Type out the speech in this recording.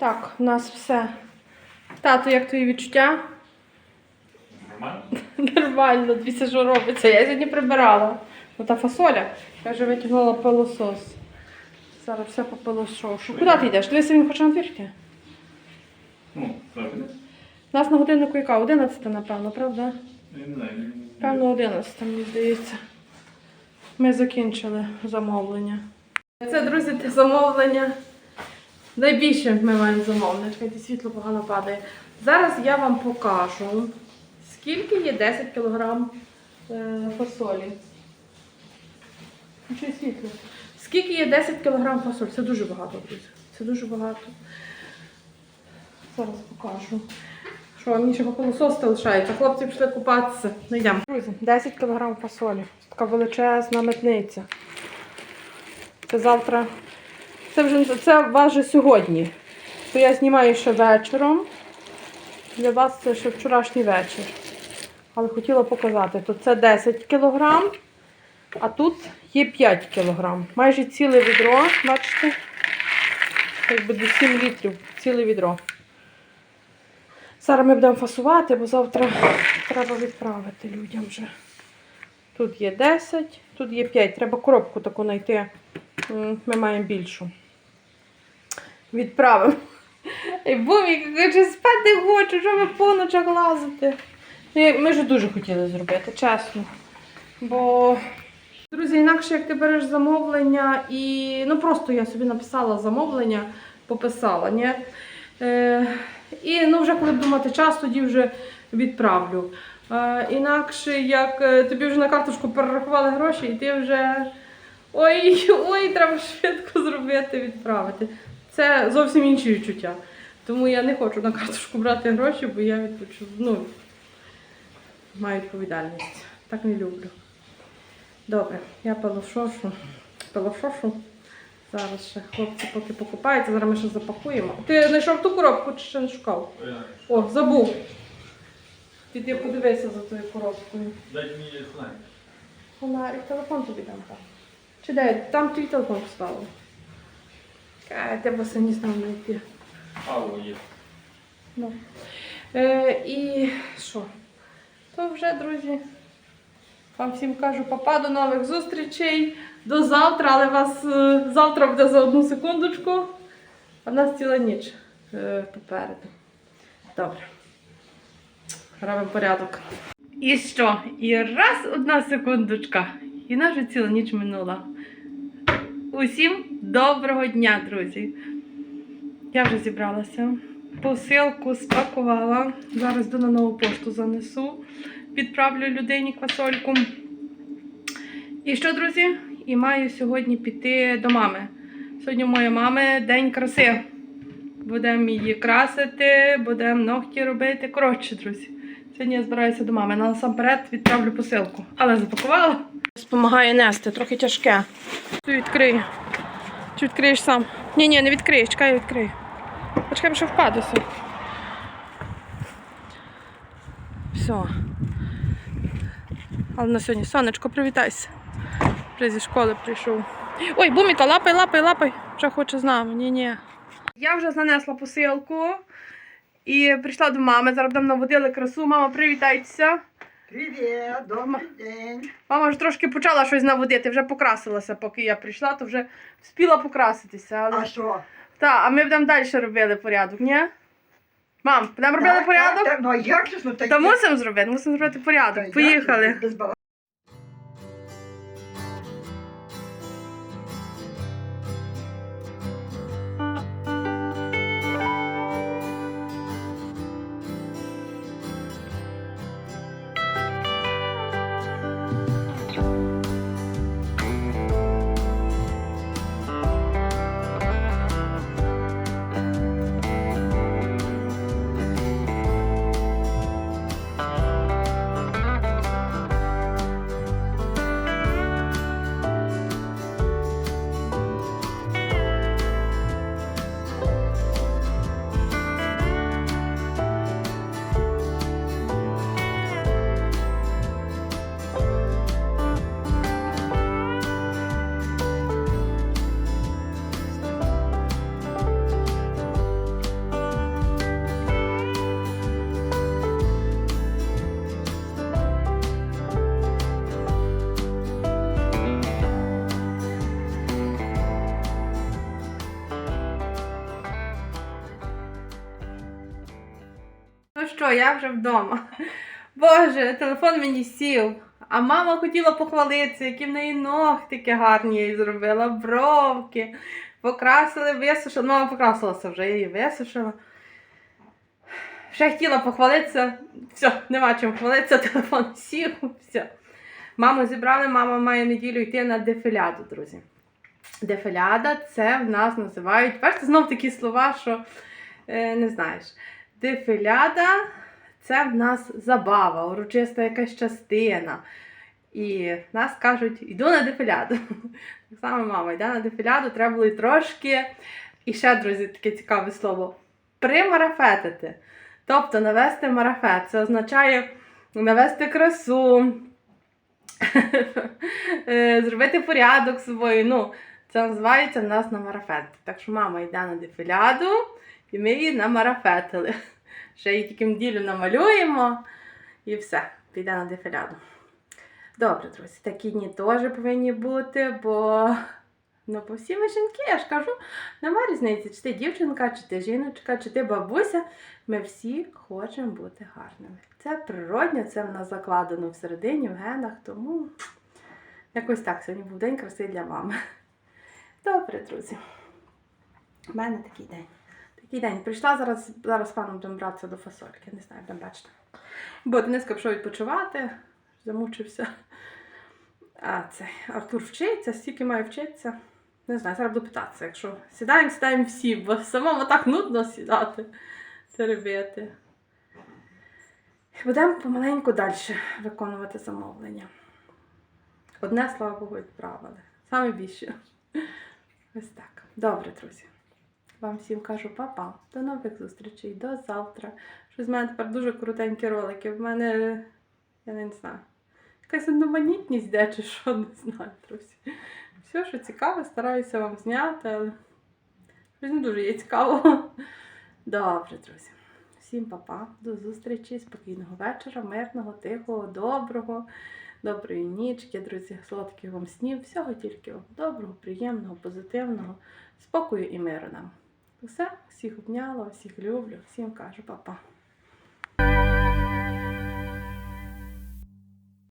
Так, у нас все. Тато, як твої відчуття? Нормально? Нормально, дивіться, що робиться. Я сьогодні прибирала. Ота фасоля. Я вже витягнула пилосос. Зараз все по пилосошу. Куди ти йдеш? Дивися, він хоче на двір йти. Ну. У нас на годиннику яка? 11, напевно, правда? Я не знаю. Певно, 11, мені здається. Ми закінчили замовлення. Це, друзі, те замовлення. Найбільше ми маємо замовлення. Чекайте, світло погано падає. Зараз я вам покажу, скільки є 10 кг е, фасолі. Світло? Скільки є 10 кг фасолі? Це дуже багато, друзі. Це дуже багато. Зараз покажу. Що, мені ще пилосос лишається. Хлопці пішли купатися. Ну йдемо. Друзі, 10 кг фасолі. Така величезна митниця. Це завтра. Це вже це у сьогодні. То я знімаю ще вечором. Для вас це ще вчорашній вечір. Але хотіла показати. Тут це 10 кг, а тут є 5 кг. Майже ціле відро, бачите? Якби до 7 літрів, ціле відро. Зараз ми будемо фасувати, бо завтра треба відправити людям вже. Тут є 10, тут є 5. Треба коробку таку знайти. Ми маємо більшу. Відправимо. І бумік каже, спати хочу, що ви по ночах лазите. І Ми ж дуже хотіли зробити, чесно. Бо, друзі, інакше як ти береш замовлення і. Ну просто я собі написала замовлення, пописала, ні? Е, і ну, вже коли буду мати час, тоді вже відправлю. Е, інакше, як е, тобі вже на карточку перерахували гроші, і ти вже ой, ой, треба швидко зробити, відправити. Це зовсім інші відчуття. Тому я не хочу на карточку брати гроші, бо я відпочу, ну, маю відповідальність. Так не люблю. Добре, я пилошошу. Пилошошу. Зараз ще хлопці поки покупаються, зараз ми ще запакуємо. Ти знайшов ту коробку чи ще не шукав? О, забув. Піди подивися за тою коробкою. Дайте мені фонарик. Фонарик, телефон тобі дам. Чи де? Там твій телефон поставив. Кай, тебе самі знав знайти. А, о, є. Ну. Е, і що? То вже, друзі. Вам всім кажу, папа, до нових зустрічей. До завтра, але вас е, завтра буде за одну секундочку. А в нас ціла ніч е, попереду. Добре. Робимо порядок. І що? І раз одна секундочка. І наша ціла ніч минула. Усім доброго дня, друзі! Я вже зібралася. Посилку спакувала. Зараз до на нову пошту занесу. Відправлю людині квасольку. І що, друзі? І маю сьогодні піти до мами. Сьогодні у моєї мами день краси. Будемо її красити, будемо ногті робити. Коротше, друзі. Сьогодні я збираюся до мами. Насамперед відправлю посилку. Але запакувала. Допомагає нести, трохи тяжке. Ти відкрий. Чи відкриєш сам? Ні, ні, не відкриєш, чекай, я відкрию. Почекай, що впадуся. Все. Але на сьогодні сонечко, привітайся. Вже зі школи прийшов. Ой, буміка, лапай, лапай, лапай. Вже хоче з нами. Ні, ні. Я вже занесла посилку і прийшла до мами. Зараз будемо наводили красу. Мама, привітайтеся. Привіт, добрий день. Мама вже трошки почала щось наводити, вже покрасилася, поки я прийшла, то вже вспіла покраситися. Але... А що? Так, а ми будемо далі робили порядок, ні? Мам, будемо робили Так, порядок? Так, так, ну а як же ж ну так? Та мусимо зробити, мусимо зробити порядок. Поїхали. Без бала- що, я вже вдома. Боже, телефон мені сів. А мама хотіла похвалитися, які в неї ногтики гарні їй зробила, бровки. Покрасили, висушила. Мама покрасилася вже, її висушила. Ще хотіла похвалитися. Все, нема чим хвалитися, телефон сів. Все. Маму зібрали, мама має неділю йти на дефіляду, друзі. Дефіляда це в нас називають. Бачите, знов такі слова, що е, не знаєш. Дефіляда це в нас забава, урочиста якась частина. І нас кажуть, йду на дефіляду. Так само мама йде на дефіляду, треба було й трошки. І ще, друзі, таке цікаве слово. Примарафетити. Тобто навести марафет. Це означає навести красу, зробити порядок собою. Ну, це називається в нас намарафет. Так що мама йде на дефіляду, і ми її намарафетили. Ще її тільки неділю намалюємо і все, піде на дефіляду. Добре, друзі, такі дні теж повинні бути, бо ну, бо всі ми жінки, я ж кажу, нема різниці, чи ти дівчинка, чи ти жіночка, чи ти бабуся. Ми всі хочемо бути гарними. Це природньо, це в нас закладено всередині, в генах, тому якось так сьогодні був день краси для мами. Добре, друзі. У мене такий день. Такий день. Прийшла зараз, зараз паном будемо братися до фасольки. Не знаю, будемо бачити. Бо Дениска пішов відпочивати, замучився. А це Артур вчиться, стільки має вчитися. Не знаю, зараз буду питатися. Якщо сідаємо, сідаємо всі, бо самому так нудно сідати, це робити. Будемо помаленьку далі виконувати замовлення. Одне, слава Богу, відправили. Саме більше. Ось так. Добре, друзі. Вам всім кажу па-па. До нових зустрічей, до завтра. Щось в мене тепер дуже крутенькі ролики. В мене, я не знаю, якась одноманітність йде чи що, не знаю, друзі. Все, що цікаве, стараюся вам зняти, але щось не дуже є цікаво. Добре, друзі. Всім па-па, до зустрічі, спокійного вечора, мирного, тихого, доброго, доброї нічки, друзі, солодких вам снів, всього тільки вам доброго, приємного, позитивного, спокою і миру нам. Все, всіх обняла, всіх люблю, всім кажу па-па.